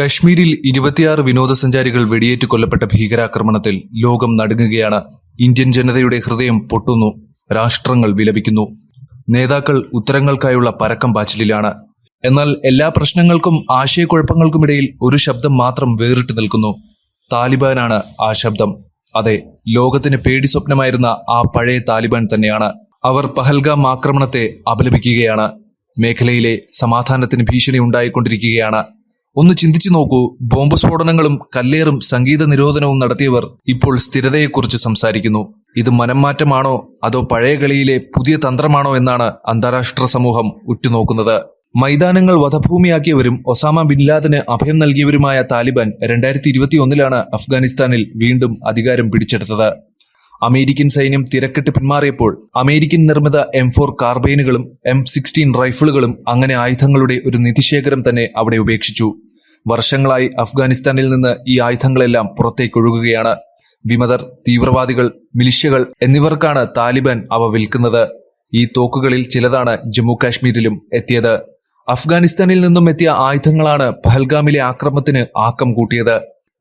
കശ്മീരിൽ ഇരുപത്തിയാറ് വിനോദസഞ്ചാരികൾ വെടിയേറ്റ് കൊല്ലപ്പെട്ട ഭീകരാക്രമണത്തിൽ ലോകം നടുങ്ങുകയാണ്. ഇന്ത്യൻ ജനതയുടെ ഹൃദയം പൊട്ടുന്നു. രാഷ്ട്രങ്ങൾ വിലപിക്കുന്നു. നേതാക്കൾ ഉത്തരങ്ങൾക്കായുള്ള പരക്കം പാച്ചിലിലാണ്. എന്നാൽ എല്ലാ പ്രശ്നങ്ങൾക്കും ആശയക്കുഴപ്പങ്ങൾക്കുമിടയിൽ ഒരു ശബ്ദം മാത്രം വേറിട്ട് നിൽക്കുന്നു. താലിബാനാണ് ആ ശബ്ദം. അതെ ലോകത്തിന് പേടി സ്വപ്നമായിരുന്ന ആ പഴയ താലിബാൻ തന്നെയാണ്. അവർ പഹൽഗാം ആക്രമണത്തെ അപലപിക്കുകയാണ്. മേഖലയിലെ സമാധാനത്തിന് ഭീഷണി ഉണ്ടായിക്കൊണ്ടിരിക്കുകയാണ്. ഒന്ന് ചിന്തിച്ചു നോക്കൂ. ബോംബ് സ്ഫോടനങ്ങളും കല്ലേറും സംഗീത നിരോധനവും നടത്തിയവർ ഇപ്പോൾ സ്ഥിരതയെക്കുറിച്ച് സംസാരിക്കുന്നു. ഇത് മനംമാറ്റമാണോ? അതോ പഴയ കളിയിലെ പുതിയ തന്ത്രമാണോ എന്നാണ് അന്താരാഷ്ട്ര സമൂഹം ഉറ്റുനോക്കുന്നത്. മൈതാനങ്ങൾ വധഭൂമിയാക്കിയവരും ഒസാമ ബിൻ ലാദന് അഭയം നൽകിയവരുമായ താലിബാൻ രണ്ടായിരത്തി ഇരുപത്തി ഒന്നിലാണ് അഫ്ഗാനിസ്ഥാനിൽ വീണ്ടും അധികാരം പിടിച്ചെടുത്തത്. അമേരിക്കൻ സൈന്യം തിരക്കിട്ട് പിന്മാറിയപ്പോൾ അമേരിക്കൻ നിർമ്മിത എം ഫോർ കാർബൈനുകളും എം സിക്സ്റ്റീൻ റൈഫിളുകളും അങ്ങനെ ആയുധങ്ങളുടെ ഒരു നിധിശേഖരം തന്നെ അവിടെ ഉപേക്ഷിച്ചു. വർഷങ്ങളായി അഫ്ഗാനിസ്ഥാനിൽ നിന്ന് ഈ ആയുധങ്ങളെല്ലാം പുറത്തേക്കൊഴുകുകയാണ് വിമതർ തീവ്രവാദികൾ മിലിഷ്യകൾ എന്നിവർക്കാണ് താലിബാൻ അവ വിൽക്കുന്നത്. ഈ തോക്കുകളിൽ ചിലതാണ് ജമ്മു കാശ്മീരിലും എത്തിയത്. അഫ്ഗാനിസ്ഥാനിൽ നിന്നും എത്തിയ ആയുധങ്ങളാണ് പഹൽഗാമിലെ ആക്രമത്തിന് ആക്കം കൂട്ടിയത്.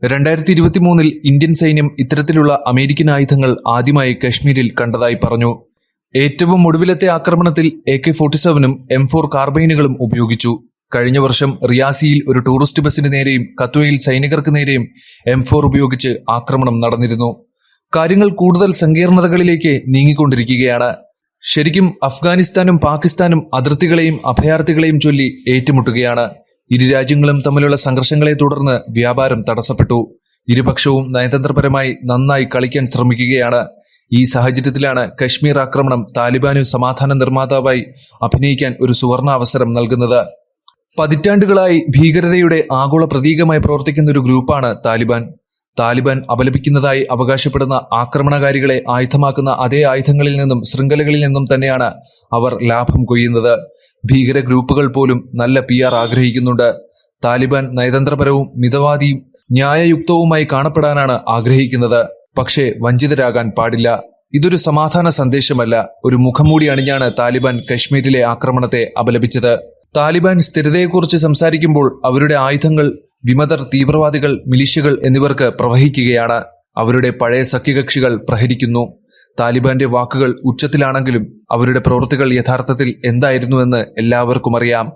രണ്ടായിരത്തി ഇരുപത്തിമൂന്നിൽ ഇന്ത്യൻ സൈന്യം ഇത്തരത്തിലുള്ള അമേരിക്കൻ ആയുധങ്ങൾ ആദ്യമായി കശ്മീരിൽ കണ്ടതായി പറഞ്ഞു. ഏറ്റവും ഒടുവിലത്തെ ആക്രമണത്തിൽ എ കെ ഫോർട്ടി സെവനും എം ഫോർ കാർബൈനുകളും ഉപയോഗിച്ചു. കഴിഞ്ഞ വർഷം റിയാസിയിൽ ഒരു ടൂറിസ്റ്റ് ബസിന് നേരെയും കത്വയിൽ സൈനികർക്ക് നേരെയും എം ഫോർ ഉപയോഗിച്ച് ആക്രമണം നടന്നിരുന്നു. കാര്യങ്ങൾ കൂടുതൽ സങ്കീർണതകളിലേക്ക് നീങ്ങിക്കൊണ്ടിരിക്കുകയാണ്. ശരിക്കും അഫ്ഗാനിസ്ഥാനും പാകിസ്ഥാനും അതിർത്തികളെയും അഭയാർത്ഥികളെയും ചൊല്ലി ഏറ്റുമുട്ടുകയാണ്. ഇരു രാജ്യങ്ങളും തമ്മിലുള്ള സംഘർഷങ്ങളെ തുടർന്ന് വ്യാപാരം തടസ്സപ്പെട്ടു. ഇരുപക്ഷവും നയതന്ത്രപരമായി നന്നായി കളിക്കാൻ ശ്രമിക്കുകയാണ്. ഈ സാഹചര്യത്തിലാണ് കശ്മീർ ആക്രമണം താലിബാന് സമാധാന നിർമ്മാതാവായി അഭിനയിക്കാൻ ഒരു സുവർണ അവസരം നൽകുന്നത്. പതിറ്റാണ്ടുകളായി ഭീകരതയുടെ ആഗോള പ്രതീകമായി പ്രവർത്തിക്കുന്ന ഒരു ഗ്രൂപ്പാണ് താലിബാൻ. താലിബാൻ അപലപിക്കുന്നതായി അവകാശപ്പെടുന്ന ആക്രമണകാരികളെ ആയുധമാക്കുന്ന അതേ ആയുധങ്ങളിൽ നിന്നും ശൃംഖലകളിൽ നിന്നും തന്നെയാണ് അവർ ലാഭം കൊയ്യുന്നത്. ഭീകര ഗ്രൂപ്പുകൾ പോലും നല്ല പി ആഗ്രഹിക്കുന്നുണ്ട്. താലിബാൻ നയതന്ത്രപരവും മിതവാദിയും ന്യായയുക്തവുമായി കാണപ്പെടാനാണ് ആഗ്രഹിക്കുന്നത്. പക്ഷേ വഞ്ചിതരാകാൻ പാടില്ല. ഇതൊരു സമാധാന സന്ദേശമല്ല. ഒരു മുഖംമൂടി അണിഞ്ഞാണ് താലിബാൻ കശ്മീരിലെ ആക്രമണത്തെ അപലപിച്ചത്. താലിബാൻ സ്ഥിരതയെക്കുറിച്ച് സംസാരിക്കുമ്പോൾ അവരുടെ ആയുധങ്ങൾ വിമതർ തീവ്രവാദികൾ മിലിഷ്യകൾ എന്നിവർക്ക് പ്രവഹിക്കുകയാണ്. അവരുടെ പഴയ സഖ്യകക്ഷികൾ പ്രഹരിക്കുന്നു. താലിബാന്റെ വാക്കുകൾ ഉച്ചത്തിലാണെങ്കിലും അവരുടെ പ്രവൃത്തികൾ യഥാർത്ഥത്തിൽ എന്തായിരുന്നുവെന്ന് എല്ലാവർക്കും അറിയാം.